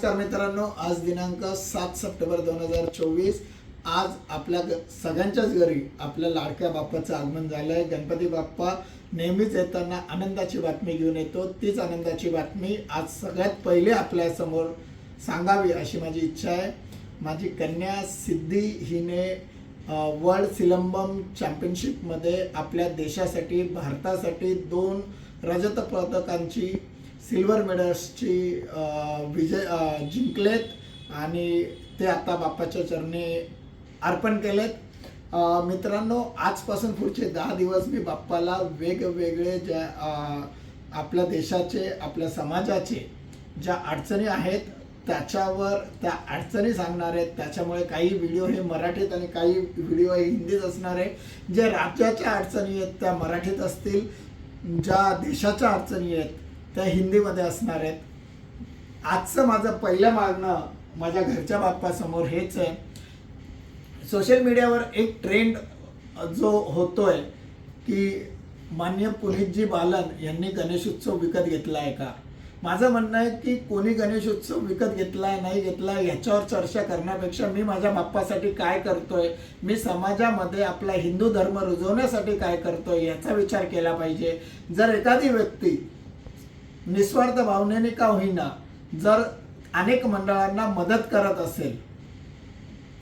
नमस्कार मित्रांनो आज दिनांक सात सप्टेंबर दोन हजार चोवीस. आज आपल्या सगळ्यांच्याच घरी आपल्या लाडक्या बाप्पाचं आगमन झालं आहे गणपती बाप्पा नेहमीच येताना आनंदाची बातमी घेऊन येतो. तीच आनंदाची बातमी आज सगळ्यात पहिले आपल्यासमोर सांगावी अशी माझी इच्छा आहे. माझी कन्या सिद्धी हिने वर्ल्ड सिलंबम चॅम्पियनशिपमध्ये आपल्या देशासाठी भारतासाठी दोन रजत पदकांची सिल्वर मेडल्सची विजय जिंकलेत आणि ते आता बाप्पाच्या चरणी अर्पण केलेत. मित्रांनो आजपासून पुढचे दहा दिवस मी बाप्पाला वेगवेगळे ज्या आपल्या देशाचे आपल्या समाजाचे ज्या अडचणी आहेत त्याच्यावर त्या अडचणी सांगणार आहेत. त्याच्यामुळे काही व्हिडिओ हे मराठीत आणि काही व्हिडिओ हे हिंदीत असणार आहे. जे राज्याच्या अडचणी आहेत त्या मराठीत असतील. ज्या देशाच्या अडचणी आहेत त्या हिंदीमध्ये असणार आहेत. आजचं माझं पहिलं मागणं माझ्या घरच्या बाप्पासमोर हेच आहे. सोशल मीडियावर एक ट्रेंड जो होतोय की मान्य पुनीतजी बालन यांनी गणेशोत्सव विकत घेतला आहे का? माझं म्हणणं आहे की कोणी गणेशोत्सव विकत घेतलाय नाही घेतलाय याच्यावर चर्चा करण्यापेक्षा मी माझ्या बाप्पासाठी काय करतोय? मी समाजामध्ये आपला हिंदू धर्म रुजवण्यासाठी काय करतोय याचा विचार केला पाहिजे. जर एखादी व्यक्ती निस्वार्थ भावनेने का होईना जर अनेक मंडळांना मदत करत असेल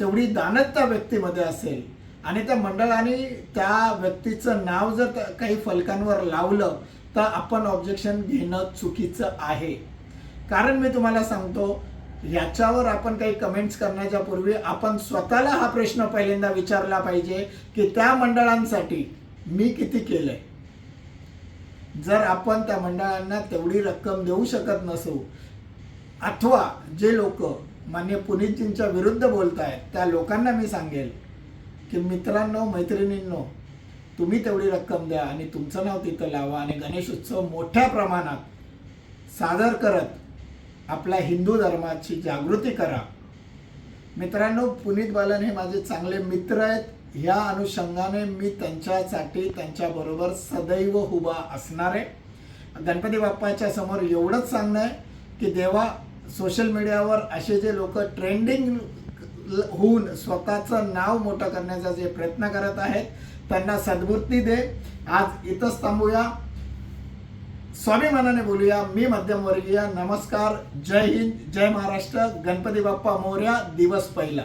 तेवढी दानत त्या व्यक्तीमध्ये असेल आणि त्या मंडळाने त्या व्यक्तीचं नाव जर काही फलकांवर लावलं तर आपण ऑब्जेक्शन घेणं चुकीचं आहे. कारण मी तुम्हाला सांगतो याच्यावर आपण काही कमेंट्स करण्याच्या पूर्वी आपण स्वतःला हा प्रश्न पहिल्यांदा विचारला पाहिजे की त्या मंडळांसाठी मी किती केलंय? जर आपण त्या मंडळांना तेवढी रक्कम देऊ शकत नसू अथवा जे लोक मान्य पुनीतजींच्या विरुद्ध बोलत आहेत त्या लोकांना मी सांगेल की मित्रांनो मैत्रिणींनो तुम्ही तेवढी रक्कम द्या आणि तुमचं नाव तिथं लावा आणि गणेश उत्सव मोठ्या प्रमाणात सादर करत आपल्या हिंदू धर्माची जागृती करा. मित्रांनो पुनीत बालन हे माझे चांगले मित्र आहेत. या अनुषंगाने मी त्यांच्यासाठी त्यांच्याबरोबर सदैव उभा असणार आहे. गणपती बाप्पाच्या समोर एवढंच सांगणं आहे की देवा सोशल मीडियावर असे जे लोक ट्रेंडिंग होऊन स्वतःचं नाव मोठं करण्याचा जे प्रयत्न करत आहेत त्यांना सद्बुद्धी दे. आज इथंच थांबूया. स्वाभिमानाने बोलूया. मी मध्यमवर्गीय नमस्कार. जय हिंद जय महाराष्ट्र. गणपती बाप्पा मोर्या दिवस पहिला.